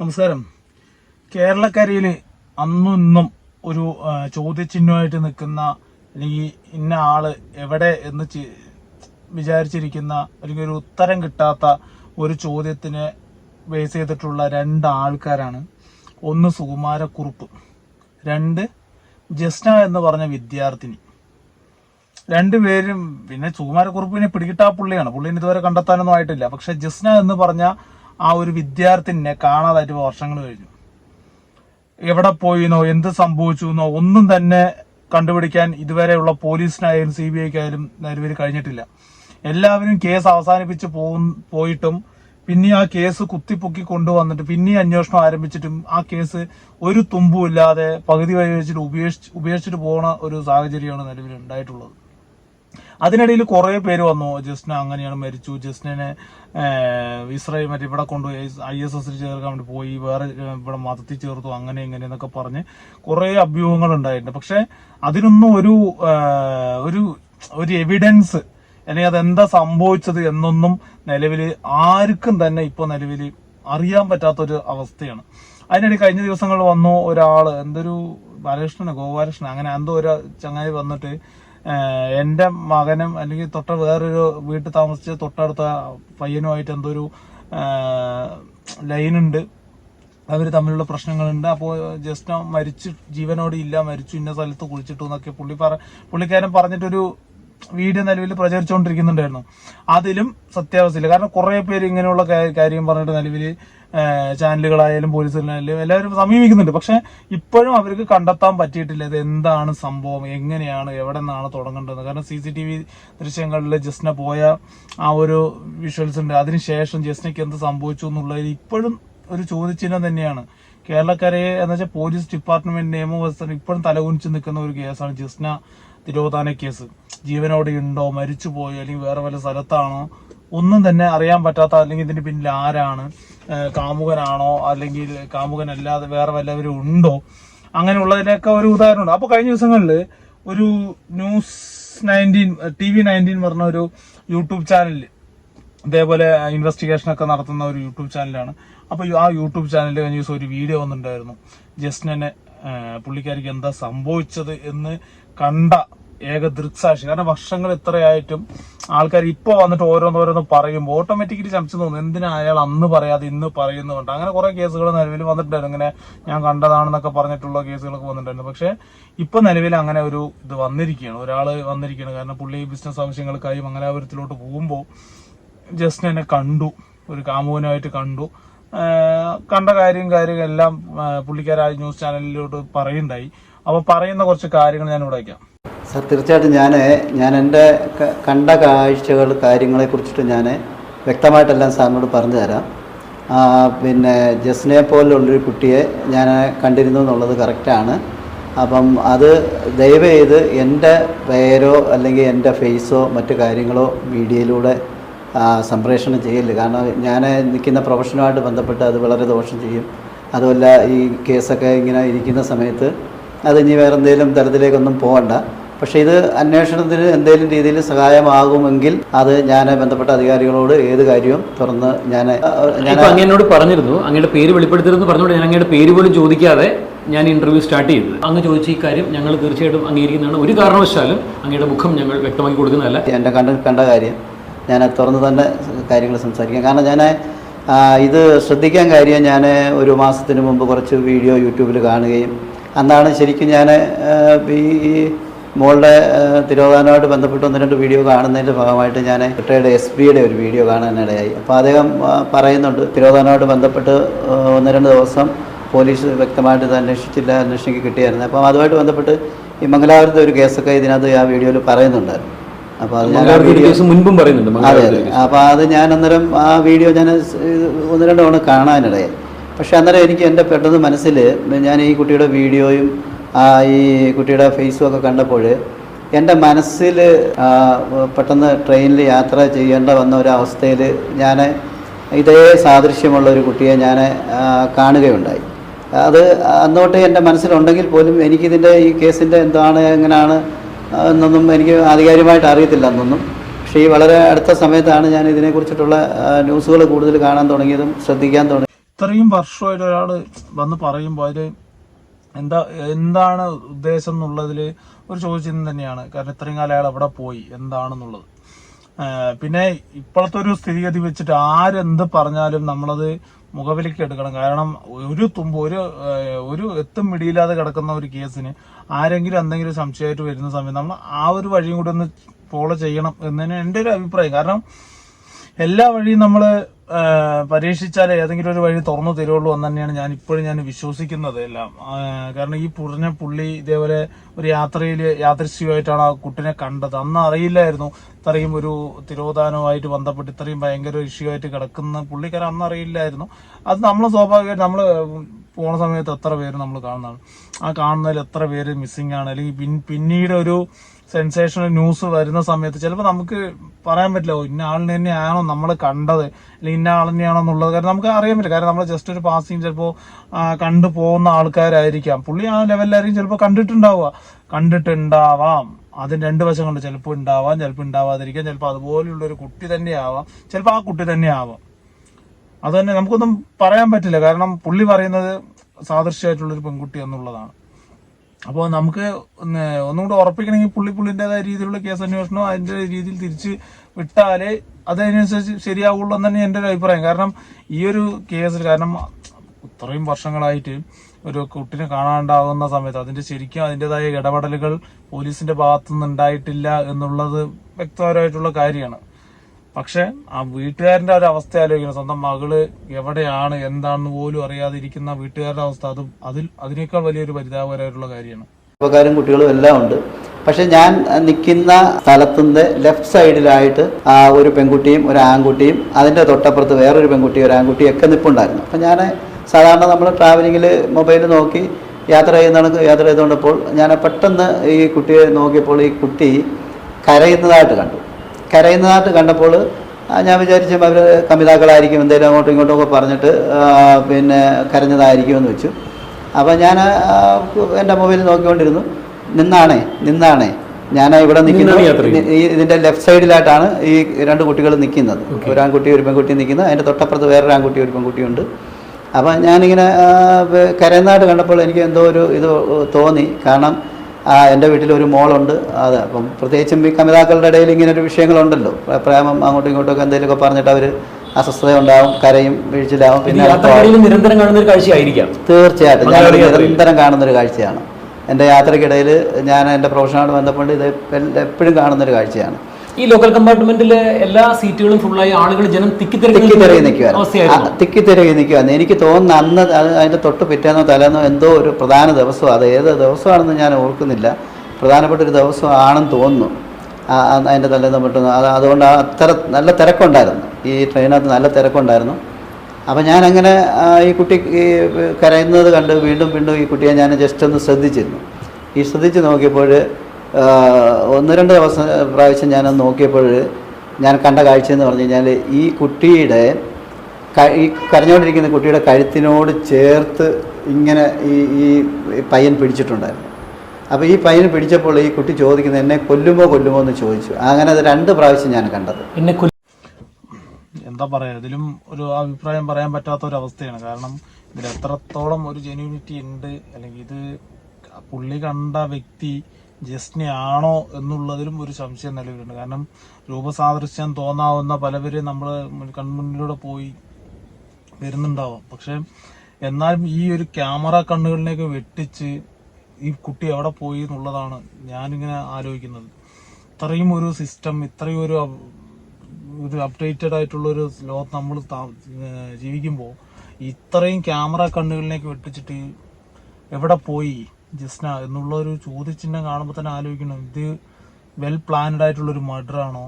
നമസ്കാരം. കേരളക്കരയിൽ അന്നും ഇന്നും ഒരു ചോദ്യചിഹ്നമായിട്ട് നിൽക്കുന്ന അല്ലെങ്കിൽ ഇന്ന ആൾ എവിടെ എന്ന് വിചാരിച്ചിരിക്കുന്ന അല്ലെങ്കിൽ ഒരു ഉത്തരം കിട്ടാത്ത ഒരു ചോദ്യത്തിനെ ബേസ് ചെയ്തിട്ടുള്ള രണ്ട് ആൾക്കാരാണ്. ഒന്ന് സുകുമാരക്കുറുപ്പ് രണ്ട് ജസ്ന എന്ന് പറഞ്ഞ വിദ്യാർത്ഥിനി. രണ്ടുപേരും പിന്നെ സുകുമാരക്കുറുപ്പിനെ പിടികിട്ടാ പുള്ളിയാണ്. പുള്ളിനെ ഇതുവരെ കണ്ടെത്താനൊന്നും ആയിട്ടില്ല. പക്ഷെ ജസ്ന എന്ന് പറഞ്ഞ ആ ഒരു വിദ്യാർത്ഥിനെ കാണാതായിട്ട് വർഷങ്ങൾ കഴിഞ്ഞു. എവിടെ പോയിന്നോ എന്ത് സംഭവിച്ചു എന്നോ ഒന്നും തന്നെ കണ്ടുപിടിക്കാൻ ഇതുവരെയുള്ള പോലീസിനായാലും സി ബി ഐക്കായാലും നിലവിൽ കഴിഞ്ഞിട്ടില്ല. എല്ലാവരും കേസ് അവസാനിപ്പിച്ച് പോയിട്ടും പിന്നെ ആ കേസ് കുത്തിപ്പൊക്കി കൊണ്ടുവന്നിട്ട് പിന്നെ അന്വേഷണം ആരംഭിച്ചിട്ടും ആ കേസ് ഒരു തുമ്പുമില്ലാതെ പകുതി വഴി വെച്ചിട്ട് ഉപേക്ഷിച്ച് ഉപേക്ഷിച്ചിട്ട് പോകുന്ന ഒരു സാഹചര്യമാണ് നിലവിൽ ഉണ്ടായിട്ടുള്ളത്. അതിനിടയിൽ കുറേ പേര് വന്നു. ജസ്ന അങ്ങനെയാണ് മരിച്ചു. ജസ്റ്റിനെ ഇസ്രായേൽ മറ്റേ ഇവിടെ കൊണ്ടുപോയി ഐ എസ് എസിൽ ചേർക്കാൻ വേണ്ടി പോയി വേറെ ഇവിടെ മതത്തിൽ ചേർത്തു അങ്ങനെ ഇങ്ങനെ എന്നൊക്കെ പറഞ്ഞ് കുറേ അഭ്യൂഹങ്ങൾ ഉണ്ടായിട്ടുണ്ട്. പക്ഷെ അതിനൊന്നും ഒരു ഒരു ഒരു എവിഡൻസ് അല്ലെങ്കിൽ അതെന്താ സംഭവിച്ചത് എന്നൊന്നും നിലവിൽ ആർക്കും തന്നെ ഇപ്പൊ നിലവിൽ അറിയാൻ പറ്റാത്തൊരു അവസ്ഥയാണ്. അതിനിടയിൽ കഴിഞ്ഞ ദിവസങ്ങളിൽ വന്നു ഒരാൾ എന്തൊരു ബാലകൃഷ്ണനോ ഗോപാലകൃഷ്ണൻ അങ്ങനെ എന്തോ ഒരു ചങ്ങായി വന്നിട്ട് എന്റെ മകനും അല്ലെങ്കിൽ തൊട്ട വേറൊരു വീട്ടിൽ താമസിച്ച് തൊട്ടടുത്ത പയ്യനുമായിട്ട് എന്തോ ഒരു ലൈനുണ്ട്. അവർ തമ്മിലുള്ള പ്രശ്നങ്ങളുണ്ട്. അപ്പോൾ ജസ്റ്റ് മരിച്ചു ജീവനോടെ ഇല്ല മരിച്ചു ഇന്ന സ്ഥലത്ത് കുളിച്ചിട്ടു എന്നൊക്കെ പുള്ളി പറ പുള്ളിക്കാരൻ പറഞ്ഞിട്ടൊരു വീഡിയോ നിലവിൽ പ്രചരിച്ചുകൊണ്ടിരിക്കുന്നുണ്ടായിരുന്നു അതിലും സത്യാവസ്ഥയില്ല. കാരണം കുറേ പേര് ഇങ്ങനെയുള്ള കാര്യം പറഞ്ഞിട്ട് നിലവിൽ ചാനലുകളായാലും പോലീസുകളായാലും എല്ലാവരും സമീപിക്കുന്നുണ്ട്. പക്ഷെ ഇപ്പോഴും അവർക്ക് കണ്ടെത്താൻ പറ്റിയിട്ടില്ല ഇത് എന്താണ് സംഭവം എങ്ങനെയാണ് എവിടെ നിന്നാണ് തുടങ്ങേണ്ടത്. കാരണം സി സി ടി വി ദൃശ്യങ്ങളിൽ ജസ്ന പോയ ആ ഒരു വിഷ്വൽസ് ഉണ്ട്. അതിനുശേഷം ജസ്നയ്ക്ക് എന്ത് സംഭവിച്ചു എന്നുള്ളത് ഇപ്പോഴും ഒരു ചോദ്യചിഹ്നം തന്നെയാണ്. കേരളക്കരയെ എന്ന് വെച്ചാൽ പോലീസ് ഡിപ്പാർട്ട്മെന്റ് നിയമവ്യവസ്ഥ ഇപ്പോഴും തലകുനിച്ച് നിൽക്കുന്ന ഒരു കേസാണ് ജസ്ന തിരോധാന കേസ്. ജീവനോടെ ഉണ്ടോ മരിച്ചു പോയോ അല്ലെങ്കിൽ വേറെ വല്ല സ്ഥലത്താണോ ഒന്നും തന്നെ അറിയാൻ പറ്റാത്ത അല്ലെങ്കിൽ ഇതിന് പിന്നിൽ ആരാണ് കാമുകനാണോ അല്ലെങ്കിൽ കാമുകനല്ലാതെ വേറെ വല്ലവരും ഉണ്ടോ? അങ്ങനെയുള്ളതിനൊക്കെ ഒരു ഉദാഹരണമുണ്ട്. അപ്പോൾ കഴിഞ്ഞ ദിവസങ്ങളിൽ ഒരു news nineteen T V nineteen പറഞ്ഞ ഒരു യൂട്യൂബ് ചാനൽ ഇതേപോലെ ഇൻവെസ്റ്റിഗേഷൻ ഒക്കെ നടത്തുന്ന ഒരു യൂട്യൂബ് ചാനലാണ്. അപ്പോൾ ആ യൂട്യൂബ് ചാനലിൽ കഴിഞ്ഞ ദിവസം ഒരു വീഡിയോ വന്നിട്ടുണ്ടായിരുന്നു. ജസ്റ്റിനെ പുള്ളിക്കാരിക്ക് എന്താ സംഭവിച്ചത് എന്ന് കണ്ട ഏക ദൃക്സാക്ഷി. കാരണം വർഷങ്ങൾ ഇത്രയായിട്ടും ആൾക്കാർ ഇപ്പൊ വന്നിട്ട് ഓരോന്നോരോന്ന് പറയുമ്പോൾ ഓട്ടോമാറ്റിക്കലി ചമച്ചു തോന്നുന്നു എന്തിനാ അയാൾ അന്ന് പറയാതെ ഇന്ന് പറയുന്നുണ്ട്? അങ്ങനെ കുറെ കേസുകൾ നിലവിൽ വന്നിട്ടുണ്ടായിരുന്നു. ഇങ്ങനെ ഞാൻ കണ്ടതാണെന്നൊക്കെ പറഞ്ഞിട്ടുള്ള കേസുകളൊക്കെ വന്നിട്ടുണ്ടായിരുന്നു. പക്ഷേ ഇപ്പൊ നിലവിൽ അങ്ങനെ ഒരു ഇത് വന്നിരിക്കുകയാണ്. ഒരാൾ വന്നിരിക്കുകയാണ്. കാരണം പുള്ളി ബിസിനസ് ആവശ്യങ്ങൾക്കായി മംഗലാപുരത്തിലോട്ട് പോകുമ്പോൾ ജസ്റ്റ് എന്നെ കണ്ടു. ഒരു കാമുവനായിട്ട് കണ്ടു. കണ്ട കാര്യം കാര്യം എല്ലാം പുള്ളിക്കാരായ ന്യൂസ് ചാനലിലോട്ട് പറയുണ്ടായി. അപ്പോൾ പറയുന്ന കുറച്ച് കാര്യങ്ങൾ ഞാൻ ഇവിടെ വയ്ക്കാം. സർ തീർച്ചയായിട്ടും ഞാൻ ഞാൻ എന്റെ കണ്ട കാഴ്ചകൾ കാര്യങ്ങളെ കുറിച്ചിട്ട് ഞാൻ വ്യക്തമായിട്ടെല്ലാം സാറിനോട് പറഞ്ഞു തരാം പിന്നെ ജസ്നെ പോലുള്ളൊരു കുട്ടിയെ ഞാൻ കണ്ടിരുന്നു എന്നുള്ളത് കറക്റ്റാണ്. അപ്പം അത് ദയവ് ചെയ്ത് എന്റെ പേരോ അല്ലെങ്കിൽ എന്റെ ഫേസോ മറ്റു കാര്യങ്ങളോ മീഡിയയിലൂടെ സംപ്രേഷണം ചെയ്യില്ല കാരണം ഞാൻ നിൽക്കുന്ന പ്രൊഫഷനുമായിട്ട് ബന്ധപ്പെട്ട് അത് വളരെ ദോഷം ചെയ്യും. അതുമല്ല ഈ കേസൊക്കെ ഇങ്ങനെ ഇരിക്കുന്ന സമയത്ത് അത് ഇനി വേറെ എന്തെങ്കിലും തരത്തിലേക്കൊന്നും പോകണ്ട പക്ഷേ ഇത് അന്വേഷണത്തിന് എന്തെങ്കിലും രീതിയിൽ സഹായമാകുമെങ്കിൽ അത് ഞാൻ ബന്ധപ്പെട്ട അധികാരികളോട് ഏത് കാര്യവും തുറന്ന് ഞാൻ ഞാൻ അങ്ങനോട് പറഞ്ഞിരുന്നു. അങ്ങയുടെ പേര് വെളിപ്പെടുത്തരുതെന്ന് പറഞ്ഞുകൊണ്ട് ഞാൻ അങ്ങയുടെ പേര് പോലും ചോദിക്കാതെ ഞാൻ ഇന്റർവ്യൂ സ്റ്റാർട്ട് ചെയ്തത്. അങ്ങ് ചോദിച്ച ഈ കാര്യം ഞങ്ങൾ തീർച്ചയായിട്ടും അംഗീകരിക്കുന്നതാണ്. ഒരു കാരണവശാലും അങ്ങയുടെ മുഖം ഞങ്ങൾ വ്യക്തമാക്കി കൊടുക്കുന്നതല്ല. എന്റെ കണ്ട കണ്ട കാര്യം ഞാൻ തുറന്ന് തന്നെ കാര്യങ്ങൾ സംസാരിക്കാം. കാരണം ഞാൻ ഇത് ശ്രദ്ധിക്കാൻ കാര്യം ഞാൻ ഒരു മാസത്തിന് മുമ്പ് കുറച്ച് വീഡിയോ യൂട്യൂബിൽ കാണുകയും അന്നാണ് ശരിക്കും ഞാൻ ഈ മോളുടെ തിരോധാനമായിട്ട് ബന്ധപ്പെട്ട് ഒന്ന് രണ്ട് വീഡിയോ കാണുന്നതിന്റെ ഭാഗമായിട്ട് ഞാൻ റിട്ടയർഡ് എസ് പിയുടെ ഒരു വീഡിയോ കാണാനിടയായി. അപ്പോൾ അദ്ദേഹം പറയുന്നുണ്ട് തിരോധാനമായിട്ട് ബന്ധപ്പെട്ട് ഒന്ന് രണ്ട് ദിവസം പോലീസ് വ്യക്തമായിട്ട് ഇത് അന്വേഷിച്ചില്ല അന്വേഷണയ്ക്ക് കിട്ടിയായിരുന്നു. അപ്പം അതുമായിട്ട് ബന്ധപ്പെട്ട് ഈ മംഗലാപുരത്തെ ഒരു കേസൊക്കെ ഇതിനകത്ത് ആ വീഡിയോയിൽ പറയുന്നുണ്ടായിരുന്നു. അപ്പോൾ അത് ഞാൻ മുൻപും പറയുന്നുണ്ട് അതെ അതെ. അപ്പോൾ അത് ഞാൻ അന്നേരം ആ വീഡിയോ ഞാൻ ഒന്ന് രണ്ട് തവണ കാണാനിടയായി. പക്ഷെ അന്നേരം എനിക്ക് എന്റെ പെട്ടെന്ന് മനസ്സിൽ ഞാൻ ഈ കുട്ടിയുടെ വീഡിയോയും ഈ കുട്ടിയുടെ ഫേസും ഒക്കെ കണ്ടപ്പോൾ എന്റെ മനസ്സിൽ പെട്ടെന്ന് ട്രെയിനിൽ യാത്ര ചെയ്യേണ്ട വന്ന ഒരവസ്ഥയിൽ ഞാൻ ഇതേ സാദൃശ്യമുള്ള ഒരു കുട്ടിയെ ഞാൻ കാണുകയുണ്ടായി. അത് അന്നോട്ട് എന്റെ മനസ്സിലുണ്ടെങ്കിൽ പോലും എനിക്കിതിന്റെ ഈ കേസിന്റെ എന്താണ് എങ്ങനെയാണ് എന്നൊന്നും എനിക്ക് ആധികാരികമായിട്ട് അറിയത്തില്ല എന്നൊന്നും. പക്ഷേ ഈ വളരെ അടുത്ത സമയത്താണ് ഞാൻ ഇതിനെക്കുറിച്ചിട്ടുള്ള ന്യൂസുകൾ കൂടുതൽ കാണാൻ തുടങ്ങിയതും ശ്രദ്ധിക്കാൻ തുടങ്ങി ഇത്രയും വർഷമായിട്ട് ഒരാൾ വന്ന് പറയുമ്പോൾ അതിൽ എന്താ എന്താണ് ഉദ്ദേശം എന്നുള്ളതിൽ ഒരു ചോദ്യചിഹ്നം തന്നെയാണ്. കാരണം ഇത്രയും കാലം അയാൾ എവിടെ പോയി? എന്താണെന്നുള്ളത്. പിന്നെ ഇപ്പോഴത്തെ ഒരു സ്ഥിതിഗതി വെച്ചിട്ട് ആരെന്ത് പറഞ്ഞാലും നമ്മളത് മുഖവിലേക്ക് എടുക്കണം. കാരണം ഒരു തുമ്പ് ഒരു ഒരു എത്തും മിടിയില്ലാതെ കിടക്കുന്ന ഒരു കേസിന് ആരെങ്കിലും എന്തെങ്കിലും സംശയമായിട്ട് വരുന്ന സമയത്ത് നമ്മൾ ആ ഒരു വഴിയും കൂടി ഒന്ന് ഫോളോ ചെയ്യണം എന്ന് തന്നെ എന്റെ ഒരു അഭിപ്രായം. കാരണം എല്ലാ വഴിയും നമ്മൾ പരീക്ഷിച്ചാൽ ഏതെങ്കിലും ഒരു വഴി തുറന്നു തരുള്ളൂ എന്ന് തന്നെയാണ് ഞാൻ ഇപ്പോഴും ഞാൻ വിശ്വസിക്കുന്നത് എല്ലാം. കാരണം ഈ പുറഞ്ഞ പുള്ളി ഇതേപോലെ ഒരു യാത്രയിൽ യാദൃശ്യമായിട്ടാണ് ആ കുട്ടിനെ കണ്ടത്. അന്ന് അറിയില്ലായിരുന്നു ഇത്രയും ഒരു തിരോധാനവുമായിട്ട് ബന്ധപ്പെട്ട് ഇത്രയും ഭയങ്കര ഇഷ്യൂ ആയിട്ട് കിടക്കുന്ന പുള്ളിക്കാരൻ അന്ന് അറിയില്ലായിരുന്നു. അത് നമ്മൾ സ്വാഭാവികമായിട്ട് നമ്മൾ പോണ സമയത്ത് എത്ര പേര് നമ്മൾ കാണുന്നതാണ്. ആ കാണുന്നതിൽ എത്ര പേര് മിസ്സിംഗ് ആണ്. അല്ലെങ്കിൽ പിന്നീട് ഒരു സെൻസേഷണൽ ന്യൂസ് വരുന്ന സമയത്ത് ചിലപ്പോൾ നമുക്ക് പറയാൻ പറ്റില്ല. ഇന്ന ആളിനെ തന്നെയാണോ നമ്മൾ കണ്ടത്? അല്ലെങ്കിൽ ഇന്ന ആൾ തന്നെയാണോ എന്നുള്ളത് കാരണം നമുക്ക് അറിയാൻ പറ്റില്ല കാരണം നമ്മൾ ജസ്റ്റ് ഒരു പാസിങ് ചിലപ്പോൾ കണ്ടു പോകുന്ന ആൾക്കാരായിരിക്കാം. പുള്ളി ആ ലെവലിലായിരിക്കും ചിലപ്പോൾ കണ്ടിട്ടുണ്ടാവുക. കണ്ടിട്ടുണ്ടാവാം. അതിന് രണ്ട് വശങ്ങളുണ്ട് ചിലപ്പോൾ ഉണ്ടാവാം ചിലപ്പോൾ ഉണ്ടാവാതിരിക്കാം. ചിലപ്പോൾ അതുപോലെയുള്ള ഒരു കുട്ടി തന്നെ ആവാം ചിലപ്പോൾ ആ കുട്ടി തന്നെ ആവാം അത് തന്നെ നമുക്കൊന്നും പറയാൻ പറ്റില്ല. കാരണം പുള്ളി പറയുന്നത് സാദൃശ്യമായിട്ടുള്ളൊരു പെൺകുട്ടി എന്നുള്ളതാണ്. അപ്പോൾ നമുക്ക് ഒന്നുകൂടെ ഒന്നും കൂടെ ഉറപ്പിക്കണമെങ്കിൽ പുള്ളി പുള്ളിന്റെതായ രീതിയിലുള്ള കേസ് അന്വേഷണം അതിന്റെ രീതിയിൽ തിരിച്ച് വിട്ടാലേ അതനുസരിച്ച് ശരിയാവുള്ളൂ എന്ന് തന്നെ എന്റെ ഒരു അഭിപ്രായം. കാരണം ഈ ഒരു കേസിൽ കാരണം ഇത്രയും വർഷങ്ങളായിട്ട് ഒരു കുട്ടിനെ കാണാണ്ടാകുന്ന സമയത്ത് അതിന്റെ ശരിക്കും അതിന്റെതായ ഇടപെടലുകൾ പോലീസിന്റെ ഭാഗത്തുനിന്ന് ഉണ്ടായിട്ടില്ല എന്നുള്ളത് വ്യക്തപരമായിട്ടുള്ള കാര്യമാണ്. പക്ഷെ ആ വീട്ടുകാരന്റെ ഒരു അവസ്ഥ ആലോചിക്കണം. സ്വന്തം മകൾ എവിടെയാണ് എന്താണെന്ന് പോലും അറിയാതിരിക്കുന്ന വീട്ടുകാരുടെ അവസ്ഥ. അതും അതിൽ അതിനേക്കാൾ വലിയൊരു പരിതാപകരമായിട്ടുള്ള കാര്യമാണ്. ഉപകാരം കുട്ടികളും എല്ലാം ഉണ്ട്. പക്ഷെ ഞാൻ നിൽക്കുന്ന സ്ഥലത്തിന്റെ ലെഫ്റ്റ് സൈഡിലായിട്ട് ഒരു പെൺകുട്ടിയും ഒരു ആൺകുട്ടിയും അതിന്റെ തൊട്ടപ്പുറത്ത് വേറൊരു പെൺകുട്ടിയും ഒരു ആൺകുട്ടിയും ഒക്കെ നിൽപ്പുണ്ടായിരുന്നു അപ്പം ഞാൻ സാധാരണ നമ്മൾ ട്രാവലിങ്ങിൽ മൊബൈൽ നോക്കി യാത്ര ചെയ്യുന്ന യാത്ര ചെയ്തുകൊണ്ടപ്പോൾ ഞാൻ പെട്ടെന്ന് ഈ കുട്ടിയെ നോക്കിയപ്പോൾ ഈ കുട്ടി കരയുന്നതായിട്ട് കണ്ടു. കരയുന്നതായിട്ട് കണ്ടപ്പോൾ ഞാൻ വിചാരിച്ചു അവർ കമിതാക്കളായിരിക്കും എന്തെങ്കിലും അങ്ങോട്ടും ഇങ്ങോട്ടും ഒക്കെ പറഞ്ഞിട്ട് പിന്നെ കരഞ്ഞതായിരിക്കും എന്ന് വെച്ചു. അപ്പോൾ ഞാൻ എന്റെ മൊബൈൽ നോക്കിക്കൊണ്ടിരുന്നു. നിന്നാണേ നിന്നാണേ. ഞാൻ ഇവിടെ നിൽക്കുന്നു ഇതിന്റെ ലെഫ്റ്റ് സൈഡിലായിട്ടാണ് ഈ രണ്ട് കുട്ടികൾ നിൽക്കുന്നത്. ഒരു ആൺകുട്ടി ഒരു പെൺകുട്ടി നിൽക്കുന്നത്. അതിന്റെ തൊട്ടപ്പുറത്ത് വേറൊരു ആൺകുട്ടി ഒരു പെൺകുട്ടിയുണ്ട്. അപ്പോൾ ഞാനിങ്ങനെ കരയുന്നതായിട്ട് കണ്ടപ്പോൾ എനിക്ക് എന്തോ ഒരു ഇത് തോന്നി. കാരണം എന്റെ വീട്ടിൽ ഒരു മോളുണ്ട്. അത് അപ്പം പ്രത്യേകിച്ചും ഈ കമിതാക്കളുടെ ഇടയിൽ ഇങ്ങനെ ഒരു വിഷയങ്ങളുണ്ടല്ലോ. പ്ര- പ്രേമം അങ്ങോട്ടും ഇങ്ങോട്ടും ഒക്കെ എന്തെങ്കിലുമൊക്കെ പറഞ്ഞിട്ട് അവർ അസ്വസ്ഥത ഉണ്ടാവും കരയും വീഴ്ചയിലാവും. പിന്നെ നിരന്തരം കാണുന്ന ഒരു കാഴ്ചയായിരിക്കും. തീർച്ചയായിട്ടും. ഞാൻ നിരന്തരം കാണുന്ന കാണുന്നൊരു കാഴ്ചയാണ്. എന്റെ യാത്രക്കിടയിൽ ഞാൻ എന്റെ പ്രൊഫഷനോട് ബന്ധപ്പെട്ട് ഇത് എപ്പോഴും കാണുന്നൊരു കാഴ്ചയാണ്. ഈ ലോക്കൽ കമ്പാർട്ട്മെന്റിലെ എല്ലാ സീറ്റുകളും ഫുള്ളായി ആളുകൾ ജനം തിക്കിത്തിരകി നിൽക്കുകയാണ് നിൽക്കുവായിരുന്നു. അവസ്ഥയായിരുന്നു. തിക്കി തിരകി എനിക്ക് തോന്നുന്ന അന്ന് അതിന്റെ അതിന്റെ തൊട്ട് പിറ്റേന്നോ തലേന്നോ എന്തോ ഒരു പ്രധാന ദിവസം അത് ഏത് ദിവസമാണെന്ന് ഞാൻ ഓർക്കുന്നില്ല. പ്രധാനപ്പെട്ട ഒരു ദിവസം ആണെന്ന് തോന്നുന്നു അതിന്റെ തലേന്ന് പെട്ടെന്ന് അത് അതുകൊണ്ട് ആ അത്ര നല്ല തിരക്കുണ്ടായിരുന്നു. ഈ ട്രെയിനകത്ത് നല്ല തിരക്കുണ്ടായിരുന്നു. അപ്പോൾ ഞാനങ്ങനെ അങ്ങനെ ഈ കുട്ടി ഈ കരയുന്നത് കണ്ട് വീണ്ടും വീണ്ടും ഈ കുട്ടിയെ ഞാൻ ജസ്റ്റ് ഒന്ന് ശ്രദ്ധിച്ചിരുന്നു. ഈ ശ്രദ്ധിച്ച് നോക്കിയപ്പോൾ ഒന്ന് രണ്ട് ദിവസം പ്രാവശ്യം ഞാൻ നോക്കിയപ്പോൾ ഞാൻ കണ്ട കാഴ്ച എന്ന് പറഞ്ഞു കഴിഞ്ഞാൽ ഈ കുട്ടിയുടെ ഈ കരഞ്ഞുകൊണ്ടിരിക്കുന്ന കുട്ടിയുടെ കഴുത്തിനോട് ചേർത്ത് ഇങ്ങനെ ഈ ഈ പയ്യൻ പിടിച്ചിട്ടുണ്ടായിരുന്നു. അപ്പോൾ ഈ പയ്യൻ പിടിച്ചപ്പോൾ ഈ കുട്ടി ചോദിക്കുന്നത് എന്നെ കൊല്ലുമോ കൊല്ലുമോ എന്ന് ചോദിച്ചു. അങ്ങനെ അത് രണ്ട് പ്രാവശ്യം ഞാൻ കണ്ടത്. എന്നെ എന്താ പറയുക ഇതിലും ഒരു അഭിപ്രായം പറയാൻ പറ്റാത്ത ഒരു അവസ്ഥയാണ്. കാരണം ഇതിൽ എത്രത്തോളം ഒരു ജെന്യൂനിറ്റി ഉണ്ട് അല്ലെങ്കിൽ ഇത് പുള്ളി കണ്ട വ്യക്തി ജസ്റ്റിനെ ആണോ എന്നുള്ളതിലും ഒരു സംശയം നിലവിലുണ്ട്. കാരണം രൂപസാദൃശ്യം തോന്നാവുന്ന പലവരെയും നമ്മൾ കൺമുന്നിലൂടെ പോയി വരുന്നുണ്ടാവാം. പക്ഷെ എന്നാലും ഈ ഒരു ക്യാമറ കണ്ണുകളിലേക്ക് വെട്ടിച്ച് ഈ കുട്ടി എവിടെ പോയി എന്നുള്ളതാണ് ഞാനിങ്ങനെ ആലോചിക്കുന്നത്. ഇത്രയും ഒരു സിസ്റ്റം ഇത്രയും ഒരു ഒരു അപ്ഡേറ്റഡ് ആയിട്ടുള്ള ഒരു ലോകത്ത് നമ്മൾ ജീവിക്കുമ്പോൾ ഇത്രയും ക്യാമറ കണ്ണുകളിലേക്ക് വെട്ടിച്ചിട്ട് എവിടെ പോയി? ജസ്ന എന്നുള്ള ഒരു ചോദ്യചിഹ്നം കാണുമ്പോൾ തന്നെ ആലോചിക്കണം. ഇത് വെൽ പ്ലാൻഡ് ആയിട്ടുള്ള ഒരു മർഡർ ആണോ?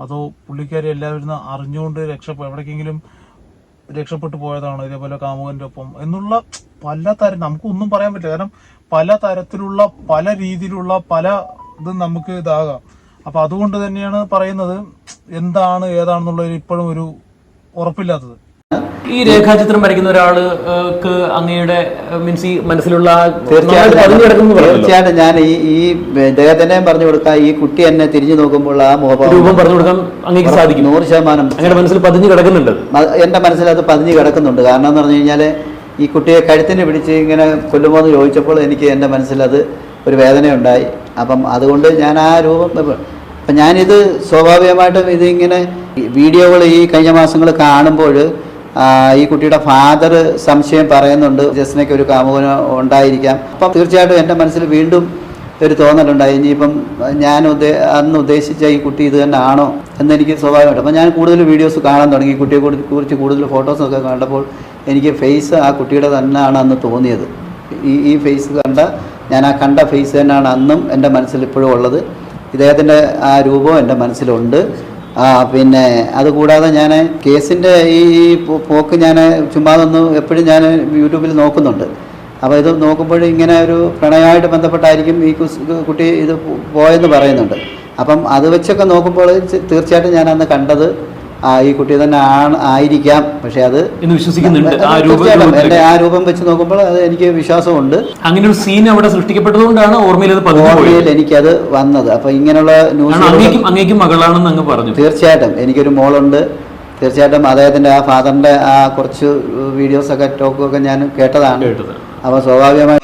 അതോ പുള്ളിക്കാരി എല്ലാവരും അറിഞ്ഞുകൊണ്ട് രക്ഷപ്പെ എവിടേക്കെങ്കിലും രക്ഷപ്പെട്ടു പോയതാണോ? ഇതേപോലെ കാമുകന്റെ ഒപ്പം. എന്നുള്ള പല തരം നമുക്കൊന്നും പറയാൻ പറ്റില്ല. കാരണം പല തരത്തിലുള്ള പല രീതിയിലുള്ള പല ഇതും നമുക്ക് ഇതാകാം. അപ്പൊ അതുകൊണ്ട് തന്നെയാണ് പറയുന്നത് എന്താണ് ഏതാണെന്നുള്ളത് ഇപ്പോഴും ഒരു ഉറപ്പില്ലാത്തത്. ഈ രേഖാചിത്രം വരയ്ക്കുന്ന ഒരാൾക്ക് അങ്ങയുടെ മീൻസ് ഈ മനസ്സിലുള്ള തീർച്ചയായിട്ടും ഞാൻ ഈ ഈ ഇദ്ദേഹത്തിനെ പറഞ്ഞു കൊടുക്കാം ഈ കുട്ടി എന്നെ തിരിഞ്ഞു നോക്കുമ്പോൾ ആ മുഖഭാവം രൂപം പറഞ്ഞു കൊടുക്കാൻ അങ്ങേക്ക് സാധിക്കും. നൂറ് ശതമാനം മനസ്സിൽ പതിഞ്ഞു കിടക്കുന്നുണ്ട്. എന്റെ എന്റെ മനസ്സിൽ അത് പതിഞ്ഞ് കിടക്കുന്നുണ്ട്. കാരണം എന്ന് പറഞ്ഞു കഴിഞ്ഞാൽ ഈ കുട്ടിയെ കഴുത്തിന് പിടിച്ച് ഇങ്ങനെ കൊല്ലുമോ എന്ന് ചോദിച്ചപ്പോൾ എനിക്ക് എന്റെ മനസ്സിലത് ഒരു വേദനയുണ്ടായി. അപ്പം അതുകൊണ്ട് ഞാൻ ആ രൂപം അപ്പം ഞാനിത് സ്വാഭാവികമായിട്ടും ഇതിങ്ങനെ വീഡിയോകൾ ഈ കഴിഞ്ഞ മാസങ്ങൾ കാണുമ്പോൾ ഈ കുട്ടിയുടെ ഫാദർ സംശയം പറയുന്നുണ്ട്. ജസ്നയ്ക്ക് ഒരു കാമുകന് ഉണ്ടായിരിക്കാം. അപ്പം തീർച്ചയായിട്ടും എന്റെ മനസ്സിൽ വീണ്ടും ഒരു തോന്നലുണ്ടായി. ഇനിയിപ്പം ഞാൻ ഉദ്ദേ അന്ന് ഉദ്ദേശിച്ച ഈ കുട്ടി ഇത് തന്നെ ആണോ എന്നെനിക്ക് സ്വാഭാവികമായിട്ട്. അപ്പം ഞാൻ കൂടുതൽ വീഡിയോസ് കാണാൻ തുടങ്ങി. കുട്ടിയെ കുറി- കുറിച്ച് കൂടുതൽ ഫോട്ടോസൊക്കെ കണ്ടപ്പോൾ എനിക്ക് ഫേസ് ആ കുട്ടിയുടെ തന്നെയാണ് അന്ന് തോന്നിയത്. ഈ ഈ ഫേസ് കണ്ട ഞാൻ ആ കണ്ട ഫേസ് തന്നെയാണ് അന്നും എന്റെ മനസ്സിൽ ഇപ്പോഴും ഉള്ളത്. ഇദ്ദേഹത്തിന്റെ ആ രൂപവും എന്റെ മനസ്സിലുണ്ട്. ആ പിന്നെ അതുകൂടാതെ ഞാൻ കേസിന്റെ ഈ പോക്ക് ഞാൻ ചുമ്മാതൊന്ന് എപ്പോഴും ഞാൻ യൂട്യൂബിൽ നോക്കുന്നുണ്ട്. അപ്പോൾ ഇത് നോക്കുമ്പോൾ ഇങ്ങനെ ഒരു പ്രണയമായിട്ട് ബന്ധപ്പെട്ടായിരിക്കും ഈ കുട്ടി ഇത് പോയെന്ന് പറയുന്നുണ്ട്. അപ്പം അത് വെച്ചൊക്കെ നോക്കുമ്പോൾ തീർച്ചയായിട്ടും ഞാൻ അന്ന് കണ്ടത് ഈ കുട്ടി തന്നെ ആണ് ആയിരിക്കാം. പക്ഷെ അത് എന്ന് വിശ്വസിക്കുന്നുണ്ട്. ആ രൂപം തീർച്ചയായിട്ടും എന്റെ ആ രൂപം വെച്ച് നോക്കുമ്പോൾ അത് എനിക്ക് വിശ്വാസമുണ്ട്. അങ്ങനെ ഒരു സീൻ അവിടെ സൃഷ്ടിക്കപ്പെട്ടതുകൊണ്ടാണ് ഓർമ്മയിൽ ഓർമ്മയിൽ എനിക്കത് വന്നത്. അപ്പൊ ഇങ്ങനെയുള്ള ന്യൂസ് മകളാണെന്ന് അങ്ങ് പറഞ്ഞു. തീർച്ചയായിട്ടും എനിക്കൊരു മോളുണ്ട്. തീർച്ചയായിട്ടും അദ്ദേഹത്തിന്റെ ആ ഫാദറിന്റെ ആ കുറച്ച് വീഡിയോസൊക്കെ ടോക്കൊക്കെ ഞാൻ കേട്ടതാണ്. അപ്പൊ സ്വാഭാവികമായി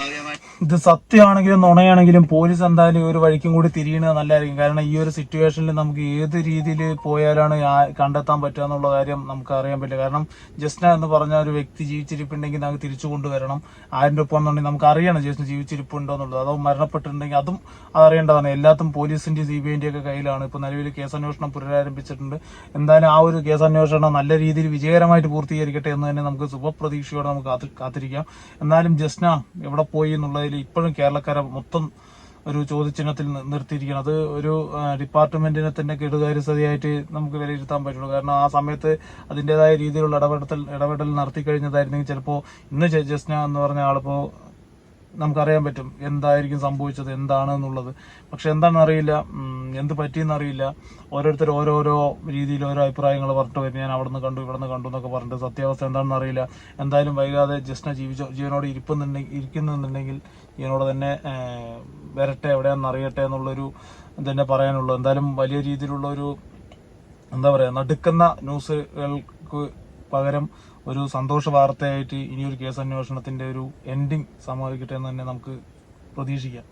ഇത് സത്യമാണെങ്കിലും നുണയാണെങ്കിലും പോലീസ് എന്തായാലും ഒരു വഴിക്കും കൂടി തിരിയണത് നല്ലതായിരിക്കും. കാരണം ഈ ഒരു സിറ്റുവേഷനിൽ നമുക്ക് ഏത് രീതിയിൽ പോയാലാണ് കണ്ടെത്താൻ പറ്റുക എന്നുള്ള കാര്യം നമുക്ക് അറിയാൻ പറ്റില്ല. കാരണം ജസ്ന എന്ന് പറഞ്ഞ ഒരു വ്യക്തി ജീവിച്ചിരിപ്പുണ്ടെങ്കിൽ നമുക്ക് തിരിച്ചു കൊണ്ടുവരണം. ആരുടെ ഒപ്പം എന്നുണ്ടെങ്കിൽ നമുക്ക് അറിയണം ജസ്ന ജീവിച്ചിരിപ്പുണ്ടോ എന്നുള്ളത്. അതോ മരണപ്പെട്ടിട്ടുണ്ടെങ്കിൽ അതും അറിയേണ്ടതാണ്. എല്ലാത്തും പോലീസിന്റെ സി ബി ഐന്റെ ഒക്കെ കയ്യിലാണ്. ഇപ്പൊ നിലവിൽ കേസന്വേഷണം പുനരാരംഭിച്ചിട്ടുണ്ട്. എന്തായാലും ആ ഒരു കേസന്വേഷണം നല്ല രീതിയിൽ വിജയകരമായിട്ട് പൂർത്തീകരിക്കട്ടെ എന്ന് തന്നെ നമുക്ക് ശുഭപ്രതീക്ഷയോടെ നമുക്ക് കാത്തിരിക്കാം. എന്നാലും ജസ്ന എവിടെ പോയി എന്നുള്ളതിൽ ഇപ്പോഴും കേരളക്കാരെ മൊത്തം ഒരു ചോദ്യചിഹ്നത്തിൽ നിർത്തിയിരിക്കണം അത് ഒരു ഡിപ്പാർട്ട്മെന്റിനെ തന്നെ കെടുകാര്യസ്ഥതയായിട്ട് നമുക്ക് വിലയിരുത്താൻ പറ്റുള്ളൂ. കാരണം ആ സമയത്ത് അതിന്റെതായ രീതിയിലുള്ള ഇടപെടൽ ഇടപെടൽ നടത്തി കഴിഞ്ഞതായിരുന്നെങ്കിൽ ചിലപ്പോൾ ഇന്ന് ജസ്ന എന്ന് പറഞ്ഞ ആളിപ്പോ നമുക്കറിയാൻ പറ്റും എന്തായിരിക്കും സംഭവിച്ചത് എന്താണ് എന്നുള്ളത് പക്ഷെ എന്താണെന്നറിയില്ല എന്ത് പറ്റിയെന്ന് അറിയില്ല ഓരോരുത്തർ ഓരോരോ രീതിയിൽ ഓരോ അഭിപ്രായങ്ങൾ പറഞ്ഞിട്ട് വരും ഞാൻ അവിടെ നിന്ന് കണ്ടു ഇവിടെ നിന്ന് കണ്ടു എന്നൊക്കെ പറഞ്ഞിട്ട് സത്യാവസ്ഥ എന്താണെന്ന് അറിയില്ല എന്തായാലും വൈകാതെ ജസ്റ്റിനെ ജീവിച്ച ജീവനോട് ഇരിപ്പുന്നുണ്ടെങ്കിൽ ഇരിക്കുന്നുണ്ടെങ്കിൽ ജീവനോട് തന്നെ വരട്ടെ എവിടെയാണെന്ന് അറിയട്ടെ എന്നുള്ളൊരു തന്നെ പറയാനുള്ളൂ. എന്തായാലും വലിയ രീതിയിലുള്ള ഒരു എന്താ പറയുക നടുക്കുന്ന ന്യൂസുകൾക്ക് പകരം ഒരു സന്തോഷ വാർത്തയായിട്ട് ഇനിയൊരു കേസ് അന്വേഷണത്തിന്റെ ഒരു എൻഡിങ് സമാപിക്കട്ടെ എന്ന് തന്നെ നമുക്ക് പ്രതീക്ഷിക്കാം.